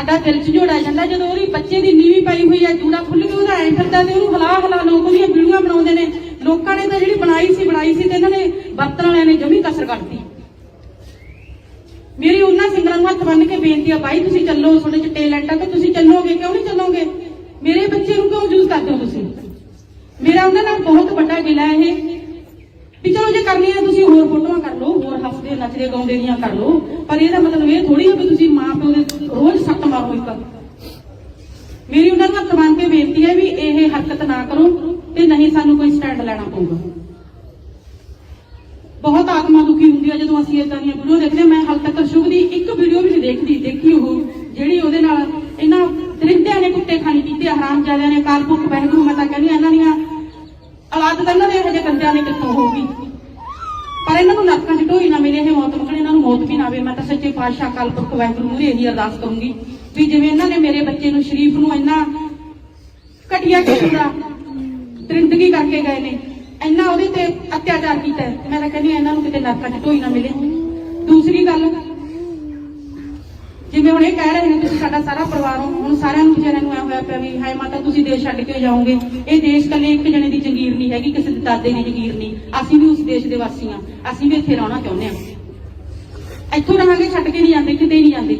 ਸਾਡਾ ਦਿਲ ਝੰਜੋੜਾ ਜਾਂਦਾ, ਜਦੋਂ ਉਹਦੀ ਬੱਚੇ ਦੀ ਨੀਵੀਂ ਪਈ ਹੋਈ ਹੈ ਜੂੜਾ ਖੁੱਲ ਕੇ ਉਹਦਾ ਐਂ ਫਿਰਦਾ ਤੇ ਉਹਨੂੰ ਹਲਾ ਹਲਾ ਲੋਕ ਉਹਦੀਆਂ ਵੀਡੀਓਆਂ ਬਣਾਉਂਦੇ ਨੇ। ਲੋਕਾਂ ਨੇ ਤਾਂ ਜਿਹੜੀ ਬਣਾਈ ਸੀ ਬਣਾਈ ਸੀ ਤੇ ਇਹਨਾਂ ਨੇ ਬਰਤਨ ਵਾਲਿਆਂ ਨੇ ਜਮੀ ਕਸਰ ਕੱਢਤੀ ਮੇਰੀ ਉਹਨਾਂ ਸਿੰਗਰਾਂ ਨੂੰ ਹੱਥ ਬੰਨ ਕੇ ਬੇਨਤੀ ਆ ਬਾਈ ਤੁਸੀਂ ਚੱਲੋ, ਤੁਹਾਡੇ ਚ ਟੈਲੈਂਟ ਆ ਤੇ ਤੁਸੀਂ ਚੱਲੋਗੇ, ਕਿਉਂ ਨਹੀਂ ਚੱਲੋਗੇ? ਮੇਰੇ ਬੱਚੇ ਨੂੰ ਕਿਉਂ ਯੂਜ਼ ਕਰਦੇ ਹੋ ਤੁਸੀਂ? ਮੇਰਾ ਉਹਨਾਂ ਨਾਲ ਬਹੁਤ ਵੱਡਾ ਗਿਲਾ ਇਹ। ਵੀ ਚਲੋ ਜੇ ਕਰਨੀ ਹੈ ਤੁਸੀਂ ਹੋਰ ਫੋਟੋਆਂ ਕਰ ਲਓ, ਹੋਰ ਹੱਸਦੇ, ਨੱਚਦੇ, ਗਾਉਂਦੇ ਦੀਆਂ ਕਰ ਲਓ। ਪਰ ਇਹਦਾ ਮਤਲਬ ਇਹ ਥੋੜੀ ਹੈ ਵੀ ਤੁਸੀਂ ਮਾਂ ਪਿਓ ਦੇ ਰੋਜ਼ ਸੱਟ ਮਾਰੋ ਇੱਕ। ਮੇਰੀ ਉਹਨਾਂ ਨੂੰ ਹੱਥ ਕੇ ਬੇਨਤੀ ਹੈ ਵੀ ਇਹ ਹਰਕਤ ਨਾ ਕਰੋ ਤੇ ਨਹੀਂ ਸਾਨੂੰ ਕੋਈ ਸਟੈਂਡ ਲੈਣਾ ਪਊਗਾ। ਬਹੁਤ ਆਤਮਾ ਦੁਖੀ ਹੁੰਦੀ ਹੈ ਜਦੋਂ ਅਸੀਂ ਇਦਾਂ ਦੀਆਂ ਵੀਡੀਓ ਦੇਖਦੇ ਹਾਂ। ਮੈਂ ਹਾਲ ਤੱਕ ਸ਼ੁਭ ਦੀ ਇੱਕ ਵੀਡੀਓ ਵੀ ਨਹੀਂ ਦੇਖਦੀ ਦੇਖੀ ਉਹ, ਜਿਹੜੀ ਉਹਦੇ ਨਾਲ ਇਹਨਾਂ ਤਰਿੰਦਿਆਂ ਨੇ ਕੁੱਤੇ ਖਾਣੀ ਕੀਤੇ ਹਰਾਮਜ਼ਾਦਿਆਂ ਨੇ ਕਾਲਪੁਰਖ ਬਹਿਗੂ ਮੈਂ ਤਾਂ ਕਹਿੰਦੀ ਹਾਂ, ਇਹਨਾਂ ਨੇ ਦੇ ਇਹੋ ਜਿਹੇ ਕੰਦਿਆਂ ਨੇ ਕਿੱਥੋਂ ਹੋਊਗੀ ਪਰ ਇਹਨਾਂ ਨੂੰ ਨਰਕਾਂ 'ਚ ਢੋਈ ਨਾ ਮਿਲੇ ਇਹ ਮੌਤ ਮੰਗਣ ਇਹਨਾਂ ਨੂੰ ਮੌਤ ਵੀ ਨਾ ਆਵੇ ਮੈਂ ਤਾਂ ਸੱਚੇ ਪਾਤਸ਼ਾਹ ਕਾਲਪੁਰਖ ਵਾਹਿਗੁਰੂ ਨੂੰ ਇਹੀ ਅਰਦਾਸ ਕਰੂੰਗੀ ਵੀ ਜਿਵੇਂ ਇਹਨਾਂ ਨੇ ਮੇਰੇ ਬੱਚੇ ਨੂੰ ਸ਼ਰੀਫ ਨੂੰ ਇੰਨਾ ਘਟੀਆ ਕਿਸਮ ਦਾ ਤਰਿੰਦਗੀ ਕਰਕੇ ਗਏ ਨੇ, ਇੰਨਾ ਉਹਦੇ ਤੇ ਅਤਿਆਚਾਰ ਕੀਤਾ ਹੈ। ਮੈਂ ਤਾਂ ਕਹਿੰਦੀ ਇਹਨਾਂ ਨੂੰ ਕਿਤੇ ਨਰਕਾਂ 'ਚ ਢੋਈ ਨਾ ਮਿਲੇ ਦੂਸਰੀ ਗੱਲ ਜਿਵੇਂ ਹੁਣ ਇਹ ਕਹਿ ਰਹੇ ਨੇ, ਤੁਸੀਂ ਸਾਡਾ ਸਾਰਾ ਪਰਿਵਾਰ ਹੋ, ਹੁਣ ਸਾਰਿਆਂ ਨੂੰ ਵਿਚਾਰਿਆਂ ਨੂੰ ਐ ਹੋਇਆ ਪਿਆ ਵੀ, ਹਾਏ ਮਾਤਾ, ਤੁਸੀਂ ਦੇਸ਼ ਛੱਡ ਕੇ ਜਾਓਗੇ। ਇਹ ਦੇਸ਼ ਕੱਲੇ ਇੱਕ ਜਣੇ ਦੀ ਜੰਗੀਰ ਨਹੀਂ ਹੈਗੀ, ਕਿਸੇ ਦੇ ਦਾਦੇ ਦੀ ਜੰਗੀਰ ਨਹੀਂ। ਅਸੀਂ ਵੀ ਉਸ ਦੇਸ਼ ਦੇ ਵਾਸੀ ਹਾਂ। ਅਸੀਂ ਵੀ ਇੱਥੇ ਰਹਿਣਾ ਚਾਹੁੰਦੇ ਹਾਂ। ਇੱਥੋਂ ਰਹਾਂਗੇ, ਛੱਡ ਕੇ ਨਹੀਂ ਜਾਂਦੇ, ਕਿਤੇ ਨਹੀਂ ਜਾਂਦੇ।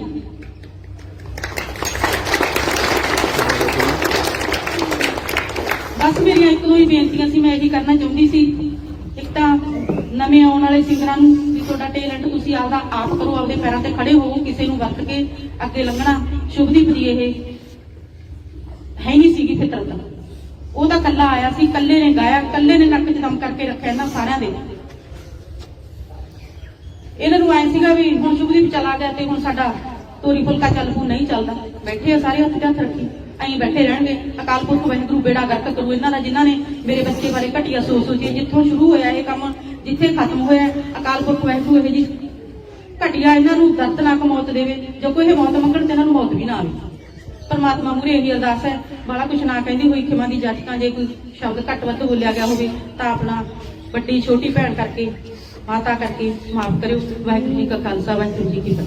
ਬਸ ਮੇਰੀਆਂ ਇੱਕ ਦੋ ਹੀ ਬੇਨਤੀਆਂ ਸੀ, ਮੈਂ ਇਹੀ ਕਰਨਾ ਚਾਹੁੰਦੀ ਸੀ। ਇੱਕ ਤਾਂ ਨਵੇਂ ਆਉਣ ਵਾਲੇ ਸਿੰਗਰਾਂ ਨੂੰ ਤੁਹਾਡਾ ਟੈਲੈਂਟ ਤੁਸੀਂ ਆਪਦਾ ਆਪ ਕਰੋ, ਆਪਦੇ ਪੈਰਾਂ ਤੇ ਖੜੇ ਹੋਵੋ, ਕਿਸੇ ਨੂੰ ਵਰਤ ਕੇ ਅੱਗੇ ਲੰਘਣਾ ਸ਼ੁਭਦੀਪ ਦੀ ਇਹ ਹੈ ਨਹੀਂ ਸੀਗੀ ਫਿਤਰਤ ਉਹ ਤਾਂ ਕੱਲਾ ਆਇਆ ਸੀ ਕੱਲੇ ਨੇ ਗਾਇਆ ਕੱਲੇ ਨੇ ਨੱਕ 'ਚ ਦਮ ਕਰਕੇ ਰੱਖਿਆ ਇਹਨਾਂ ਸਾਰਿਆਂ ਦੇ। ਇਹਨਾਂ ਨੂੰ ਐ ਸੀਗਾ ਵੀ ਹੁਣ ਸ਼ੁਭਦੀਪ ਚਲਾ ਗਿਆ ਤੇ ਹੁਣ ਸਾਡਾ ਤੋਰੀ ਫੁਲਕਾ ਚੱਲ ਪੂ, ਨਹੀਂ ਚੱਲਦਾ। ਬੈਠੇ ਆ ਸਾਰੇ ਹੱਥ 'ਚ ਰੱਖੀ। ਐਂ ਬੈਠੇ ਰਹਿਣਗੇ। ਅਕਾਲ ਪੁਰਖ ਵਾਹਿਗੁਰੂ ਬੇੜਾ ਗਰਕ ਕਰੂ ਇਹਨਾਂ ਦਾ, ਜਿਨ੍ਹਾਂ ਨੇ ਮੇਰੇ ਬੱਚੇ ਬਾਰੇ ਘਟੀਆ ਸੋਚ ਸੋਚੀ ਜਿੱਥੋਂ ਸ਼ੁਰੂ ਹੋਇਆ ਇਹ ਕੰਮ, ਜਿੱਥੇ ਖਤਮ ਹੋਇਆ ਅਕਾਲ ਪੁਰਖ ਵਾਹਿਗੁਰੂ ਇਹ ਜੀ ਘਟੀਆ ਇਹਨਾਂ ਨੂੰ ਦਰਦਨਾਕ ਮੌਤ ਦੇਵੇ। ਜੋ ਕੋਈ ਇਹ ਮੌਤ ਮੰਗਣ ਤੇ ਇਹਨਾਂ ਨੂੰ ਮੌਤ ਵੀ ਨਾ ਆਵੇ। ਪਰਮਾਤਮਾ ਮੂਰੇ ਇਹੀ ਅਰਦਾਸ ਹੈ। ਬਾਲਾ ਕੁਛ ਨਾ ਕਹਿੰਦੀ ਹੋਈ ਖਿਮਾ ਦੀ ਜਾਚਕਾਂ ਜੇ ਕੋਈ ਸ਼ਬਦ ਘੱਟ ਵੱਧ ਬੋਲਿਆ ਗਿਆ ਹੋਵੇ, ਤਾਂ ਆਪਣਾ ਵੱਡੀ ਛੋਟੀ ਭੈਣ ਕਰਕੇ, ਮਾਤਾ ਕਰਕੇ ਮਾਫ ਕਰਿਓ। ਵਾਹਿਗੁਰੂ ਜੀ ਕਾ ਖਾਲਸਾ, ਵਾਹਿਗੁਰੂ ਜੀ ਕੀ ਫਤਿਹ।